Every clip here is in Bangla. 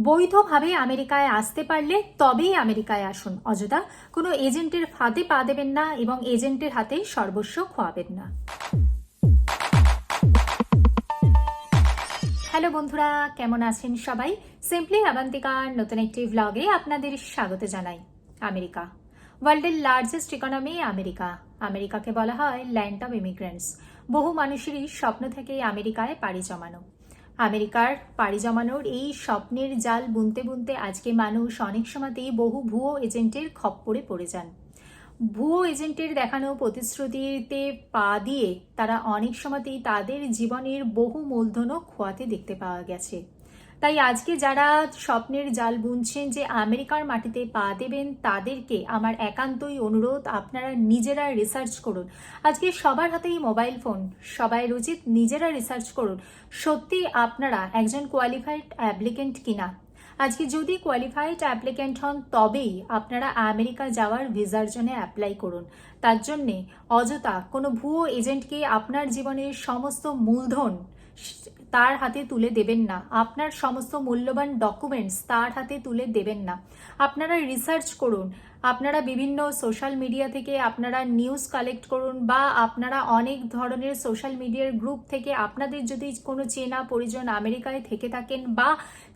বৈধভাবে আমেরিকায় আসতে পারলে তবেই আমেরিকায় আসুন। অযথা কোনো এজেন্টের ফাঁদে পা দেবেন না এবং এজেন্টের হাতে সর্বস্ব খোয়াবেন না। হ্যালো বন্ধুরা, কেমন আছেন সবাই? সিম্পলি আবান্তিকার নতুন একটি ভ্লগে আপনাদের স্বাগত জানাই। আমেরিকা। ওয়ার্ল্ডের লার্জেস্ট ইকোনমি আমেরিকা। আমেরিকাকে বলা হয় ল্যান্ড অফ ইমিগ্রেন্টস বহু মানুষেরই স্বপ্ন থেকে আমেরিকায় পাড়ি জমানো। আমেরিকার পাড়ি জমানোর এই স্বপ্নের জাল বুনতে বুনতে আজকে মানুষ অনেক সময়তেই বহু ভুয়ো এজেন্টের খপ্পরে পড়ে যান। ভুয়ো এজেন্টের দেখানো প্রতিশ্রুতিতে পা দিয়ে তারা অনেক সময়তেই তাদের জীবনের বহু মূলধনও খোয়াতে দেখতে পাওয়া গেছে। তাই আজকে যারা স্বপ্নের জাল বুনছেন যে আমেরিকার মাটিতে পা দেবেন তাদেরকে আমার একান্তই অনুরোধ, আপনারা নিজেরা রিসার্চ করুন। আজকে সবার হাতেই মোবাইল ফোন সবাই উচিত নিজেরা রিসার্চ করুন, সত্যি আপনারা একজন কোয়ালিফাইড অ্যাপ্লিকেন্ট কিনা? আজকে যদি কোয়ালিফাইড অ্যাপ্লিক্যান্ট হন, তবেই আপনারা আমেরিকা যাওয়ার ভিসার জন্য অ্যাপ্লাই করুন। তার জন্যে অযথা কোনো ভুয়ো এজেন্টকে আপনার জীবনের সমস্ত মূলধন তার হাতে তুলে দেবেন না। আপনার সমস্ত মূল্যবান ডকুমেন্টস তার হাতে তুলে দেবেন না। আপনারা রিসার্চ করুন। আপনারা বিভিন্ন সোশ্যাল মিডিয়া থেকে আপনারা নিউজ কালেক্ট করুন বা আপনারা অনেক ধরনের সোশ্যাল মিডিয়ার গ্রুপ থেকে আপনাদের যদি কোনো চেনা পরিজন আমেরিকায় থেকে থাকেন বা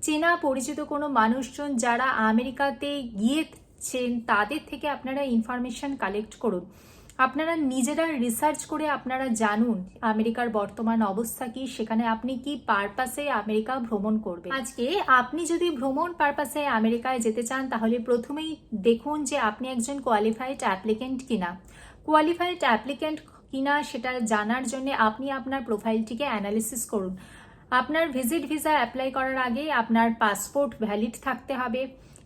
চেনা পরিচিত কোনো মানুষজন যারা আমেরিকাতে গিয়েছেন, তাদের থেকে আপনারা ইনফরমেশন কালেক্ট করুন। আপনারা নিজেরা রিসার্চ করে আপনারা জানুন আমেরিকার বর্তমান অবস্থা কি, সেখানে আপনি কি পারপাসে আমেরিকা ভ্রমণ করবেন। আজকে আপনি যদি ভ্রমণ পারপাসে আমেরিকায় যেতে চান, তাহলে প্রথমেই দেখুন যে আপনি একজন কোয়ালিফাইড অ্যাপ্লিকেন্ট কিনা। কোয়ালিফাইড অ্যাপ্লিকেন্ট কিনা সেটা জানার জন্য আপনি আপনার প্রোফাইলটিকে অ্যানালিসিস করুন। আপনার ভিজিট ভিসা অ্যাপ্লাই করার আগে আপনার পাসপোর্ট ভ্যালিড থাকতে হবে।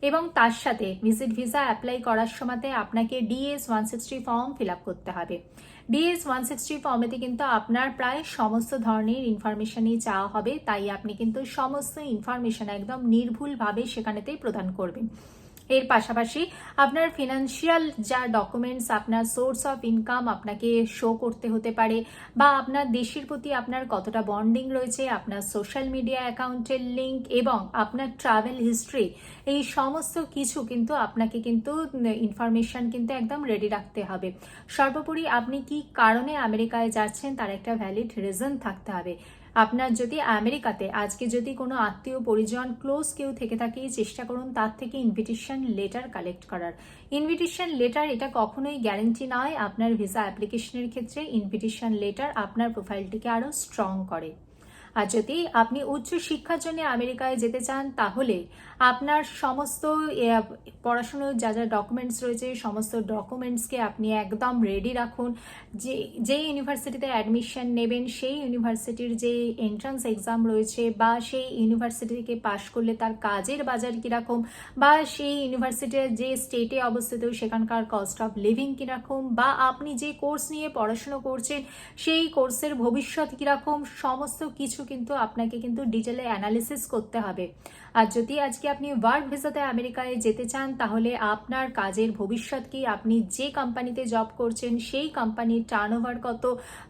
এবং তার সাথে ভিজিট ভিসা অ্যাপ্লাই করার সময়তে আপনাকে DS one sixty form fill up করতে হবে। ডিএস ওয়ান সিক্সটি ফর্মেতে কিন্তু আপনার প্রায় সমস্ত ধরনের ইনফরমেশনই চাওয়া হবে, তাই আপনি কিন্তু সমস্ত ইনফরমেশন একদম নির্ভুলভাবে সেখানেতেই প্রদান করবেন। এর পাশাপাশি আপনার ফিনান্সিয়াল যা ডকুমেন্টস আপনার সোর্স অফ ইনকাম আপনাকে শো করতে হতে পারে বা আপনার দেশের প্রতি আপনার কতটা বন্ডিং রয়েছে, আপনার সোশ্যাল মিডিয়া অ্যাকাউন্টের লিঙ্ক এবং আপনার ট্রাভেল হিস্ট্রি এই সমস্ত কিছু কিন্তু আপনাকে কিন্তু ইনফরমেশন কিন্তু একদম রেডি রাখতে হবে। সর্বোপরি আপনি কি কারণে আমেরিকায় যাচ্ছেন, তার একটা ভ্যালিড রিজন থাকতে হবে। আপনার যদি আমেরিকাতে আজকে যদি কোনো আত্মীয় পরিজন ক্লোজ কেউ থেকে থাকে চেষ্টা করুন তার থেকে ইনভিটেশন লেটার কালেক্ট করার। ইনভিটেশন লেটার এটা কখনোই গ্যারেন্টি নয়, আপনার ভিসা অ্যাপ্লিকেশনের ক্ষেত্রে ইনভিটেশন লেটার আপনার প্রোফাইলটিকে আরও স্ট্রং করে। আর যদি আপনি উচ্চ শিক্ষার জন্য আমেরিকায় যেতে চান, তাহলে আপনার সমস্ত পড়াশুনোর যা যা ডকুমেন্টস রয়েছে, সমস্ত ডকুমেন্টসকে আপনি একদম রেডি রাখুন। যে যে ইউনিভার্সিটিতে অ্যাডমিশন নেবেন, সেই ইউনিভার্সিটির যে এন্ট্রান্স এক্সাম রয়েছে বা সেই ইউনিভার্সিটি থেকে পাশ করলে তার কাজের বাজার কীরকম বা সেই ইউনিভার্সিটির যে স্টেটে অবস্থিত, সেখানকার কস্ট অফ লিভিং কীরকম বা আপনি যে কোর্স নিয়ে পড়াশুনো করছেন, সেই কোর্সের ভবিষ্যৎ কীরকম, সমস্ত কিছু কিন্তু আপনাকে কিন্তু ডিটেলে অ্যানালিসিস করতে হবে। আর যদি আজকে আপনি ওয়ার্ক ভিসাতে আমেরিকায় যেতে চান, তাহলে আপনার কাজের ভবিষ্যৎ কি? আপনি যে কোম্পানিতে জব করছেন, সেই কোম্পানির টার্ন কত?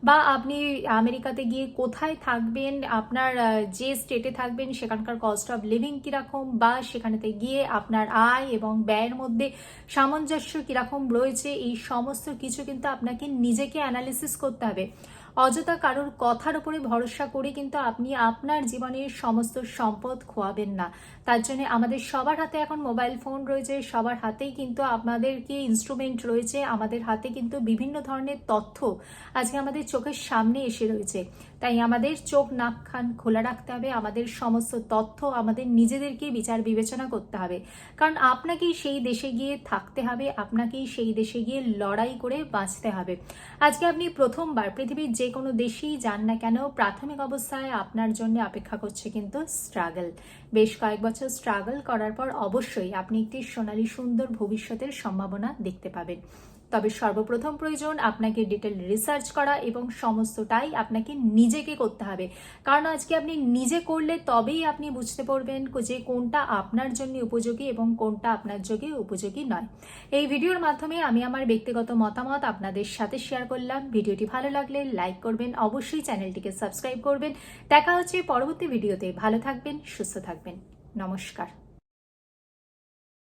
বা আপনি আমেরিকাতে গিয়ে কোথায় থাকবেন? আপনার যে স্টেটে থাকবেন, সেখানকার কস্ট অফ লিভিং কীরকম? বা সেখানেতে গিয়ে আপনার আয় এবং ব্যয়ের মধ্যে সামঞ্জস্য কীরকম রয়েছে? এই সমস্ত কিছু কিন্তু আপনাকে নিজেকে অ্যানালিসিস করতে হবে। অযথা কারোর কথার উপরে ভরসা করে কিন্তু আপনি আপনার জীবনের সমস্ত সম্পদ খোয়াবেন না। তার জন্য আমাদের সবার হাতে এখন মোবাইল ফোন রয়েছে, সবার হাতেই কিন্তু আমাদের কি ইনস্ট্রুমেন্ট রয়েছে, আমাদের হাতে কিন্তু বিভিন্ন ধরনের তথ্য আজকে আমাদের চোখের সামনে এসে রয়েছে। তাই আমাদের চোখ, নাক খান খোলা রাখতে হবে, আমাদের সমস্ত তথ্য আমাদের নিজেদেরকে বিচার বিবেচনা করতে হবে। কারণ আপনাকেই সেই দেশে গিয়ে থাকতে হবে, আপনাকেই সেই দেশে গিয়ে লড়াই করে বাঁচতে হবে। আজকে আপনি প্রথমবার পৃথিবীর যে কোনো দেশেই যান না কেন, প্রাথমিক অবস্থায় আপনার জন্য অপেক্ষা করছে কিন্তু স্ট্রাগল বেশ কয়েক বছর স্ট্রাগল করার পর অবশ্যই আপনি একটি সোনালী সুন্দর ভবিষ্যতের সম্ভাবনা দেখতে পাবেন। তবে সর্বপ্রথম প্রয়োজন আপনাকে ডিটেল রিসার্চ করা এবং সমস্তটাই আপনাকে নিজেকে করতে হবে। কারণ আজকে আপনি নিজে করলে তবেই আপনি বুঝতে পারবেন যে কোনটা আপনার জন্য উপযোগী এবং কোনটা আপনার যোগে উপযোগী নয়। এই ভিডিওর মাধ্যমে আমি আমার ব্যক্তিগত মতামত আপনাদের সাথে শেয়ার করলাম। ভিডিওটি ভালো লাগলে লাইক করবেন, অবশ্যই চ্যানেলটিকে সাবস্ক্রাইব করবেন। দেখা হচ্ছে পরবর্তী ভিডিওতে। ভালো থাকবেন, সুস্থ থাকবেন। নমস্কার।